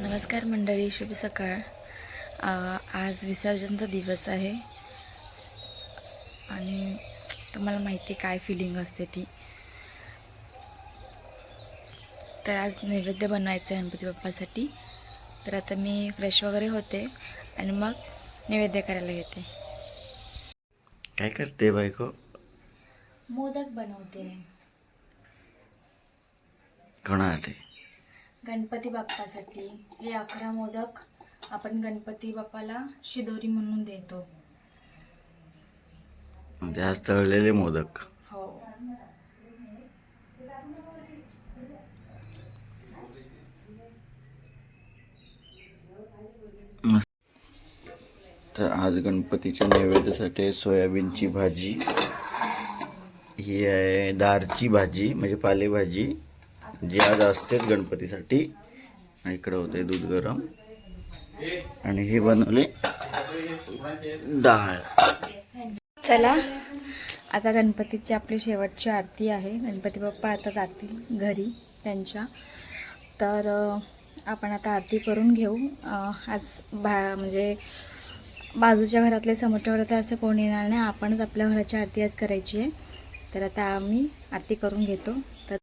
नमस्कार मंडळी शुभ सकाळ. आज विसर्जनचा दिवस आहे. आणि तुम्हाला माहिती आहे काय फिलिंग असते ती. तर आज नैवेद्य बनवायचं आहे गणपती बाप्पासाठी. तर आता मी फ्रेश वगैरे होते आणि मग नैवेद्य करायला घेते काय करते बायको? मोदक बनवते. कोणासाठी? गणपती बाप्पासाठी. हे अकरा मोदक आपण गणपती बाप्पाला शिदोरी म्हणून देतो. म्हणजे आज तळलेले मोदक. तर आज गणपतीच्या नैवेद्यासाठी सोयाबीनची भाजी ही आहे दारची भाजी म्हणजे पालेभाजी जी आज असतेच गणपतीसाठी. इकडं होते दूध गरम. आणि हे बनवले डाळ. चला आता गणपतीची आपली शेवटची आरती आहे. गणपती बाप्पा आता जातील घरी त्यांच्या. तर आपण आता आरती करून घेऊ. आज भा म्हणजे बाजूच्या घरातले समोरच्या घरातले असं कोण येणार नाही. आपणच आपल्या घराची आरती आज करायची आहे. तर आता आम्ही आरती करून घेतो. तर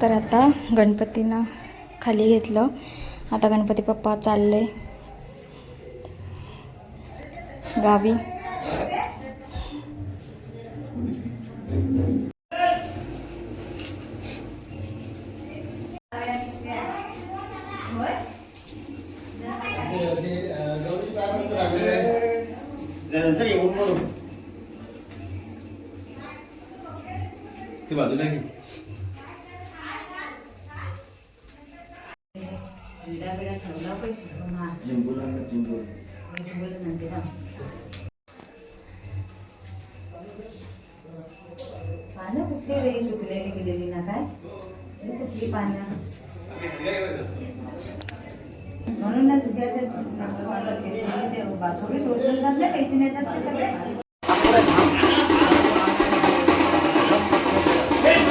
तर आता गणपतीनं खाली घेतलं. आता गणपती पप्पा चालले. गावी. ती बाजूला घे पानं ही पानं म्हणूनच थोडी शोधून ना पैसे नेतात ते सगळे. तेल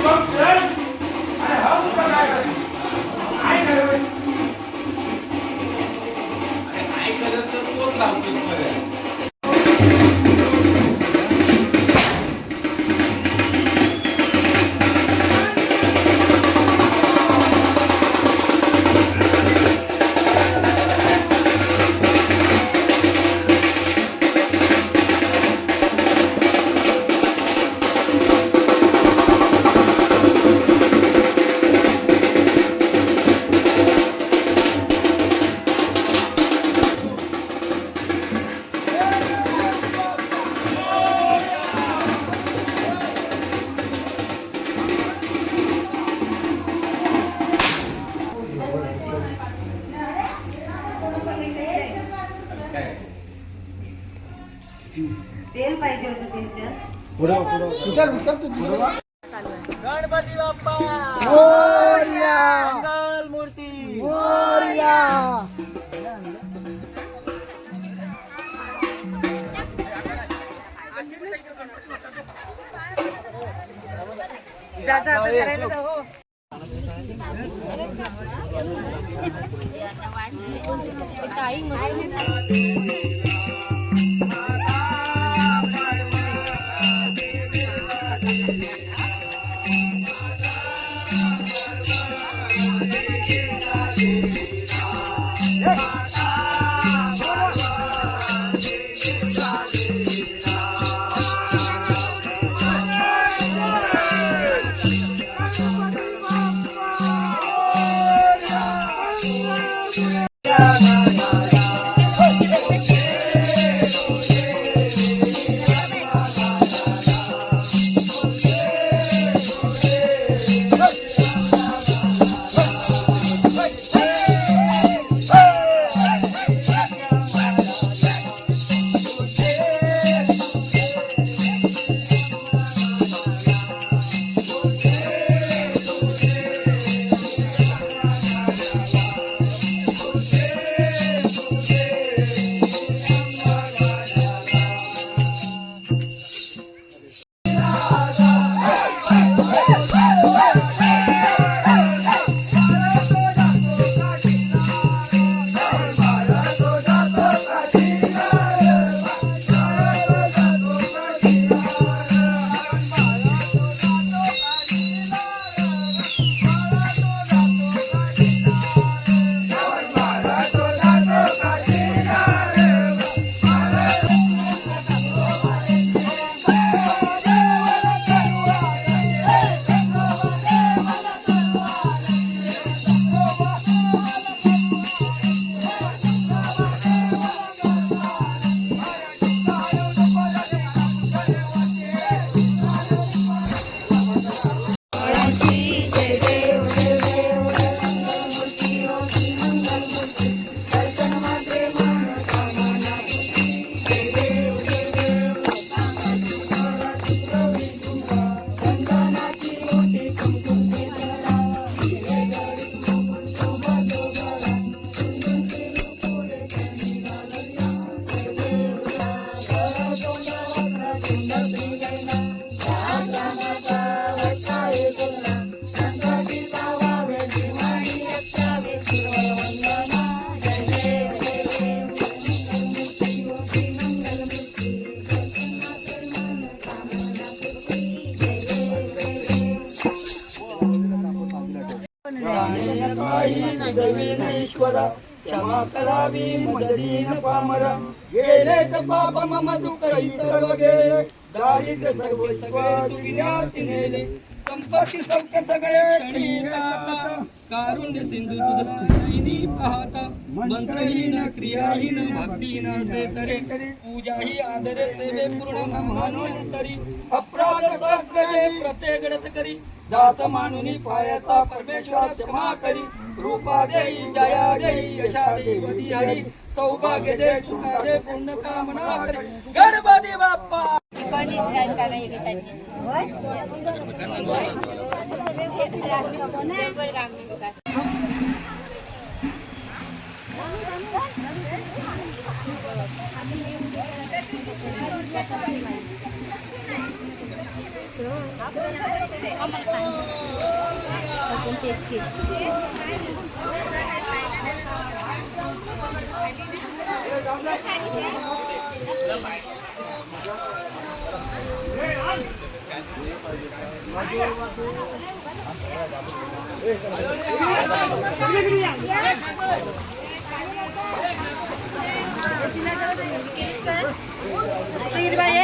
गणपती बाप्पा! मंगल मूर्ती ताई ईश्वरा क्षमा करावी मददीन पामरा. गेले तर पाप मम दुःख सर्व गेले दारिद्र्य सर्व सगळे तू विनाशी नेले. संपत्ती सौख्य सगळे क्षणी कारुण्य सिंधू तुझा नयनी पाहता. मंत्रहीन क्रियाहीन भक्तीहीन असे तरे. पूजाही आदर सेवे पूर्ण मानून तरी अपराध शास्त्र प्रत्येक करी. दास मानुनी पायाचा परमेश्वर क्षमा करी. रूपा देई जया देई यशा देई हरी. सौभाग्य दे सुखा दे पुण्य कामना करी. गणपती बाप्पा!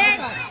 टाकलास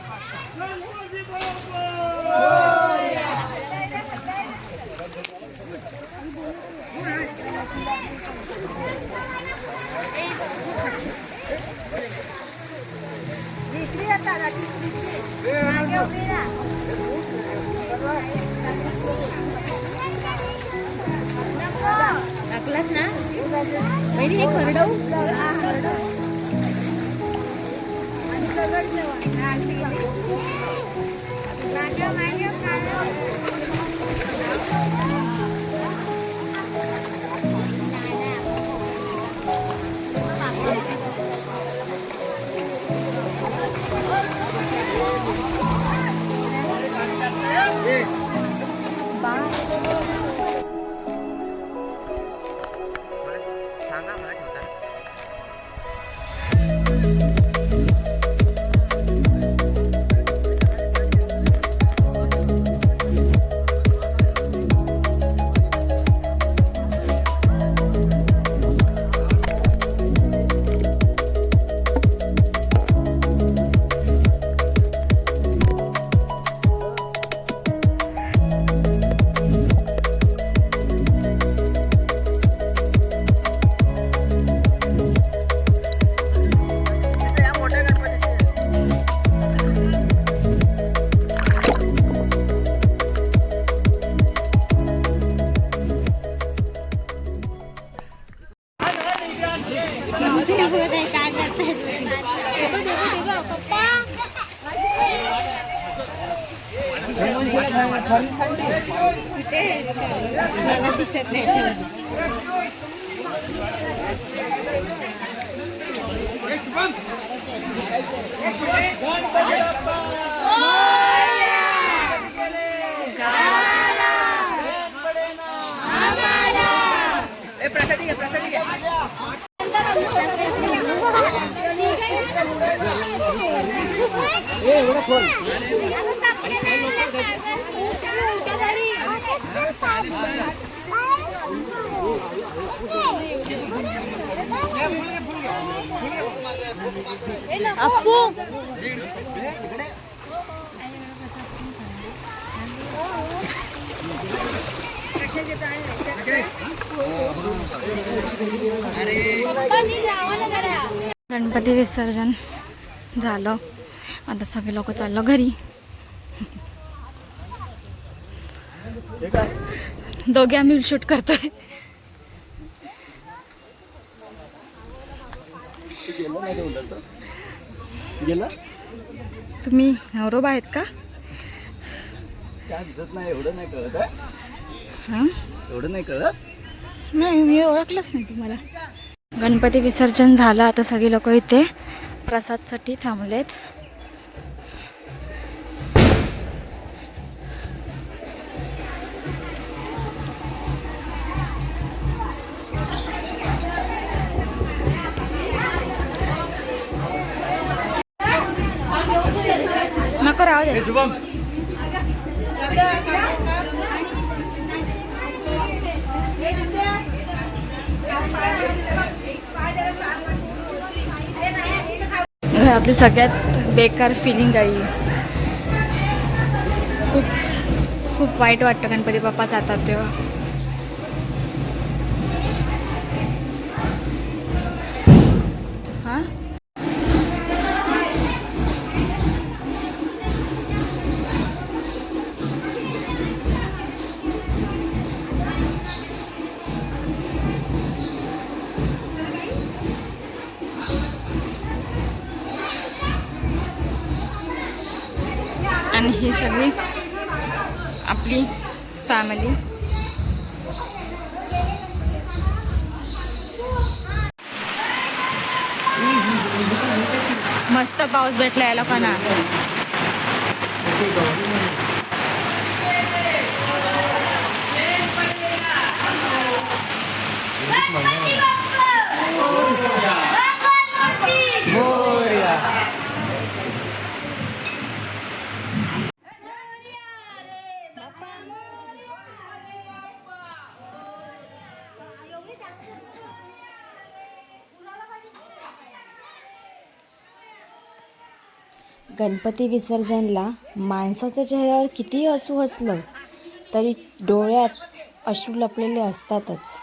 ಪ್ರಸಾದಿಗೆ ಪ್ರಸಾದಿಗೆ ಏ अप्पू! गणपती विसर्जन झालं. आता सगळे लोक चाललो घरी. दोघे आम्ही शूट करतोय. तुम्ही नवरोबा आहेत का? काय दिसत नाही एवढं नाही कळत हां? एवढं नाही कळत? नाही मी ओळखलंच नाही तुम्हाला. गणपती विसर्जन झालं आता सगळी लोक इथे प्रसादसाठी थांबलेत. नको राहू दे. घरातली सगळ्यात बेकार फिलिंग आहे. खूप खूप वाईट वाटतं गणपती बाप्पा जातात तेव्हा. सगळी आपली फॅमिली मस्त पाऊस भेटला या लोकांना गणपती विसर्जनला माणसाच्या चेहऱ्यावर कितीही असू असलं तरी डोळ्यात अश्रू लपलेले असतातच.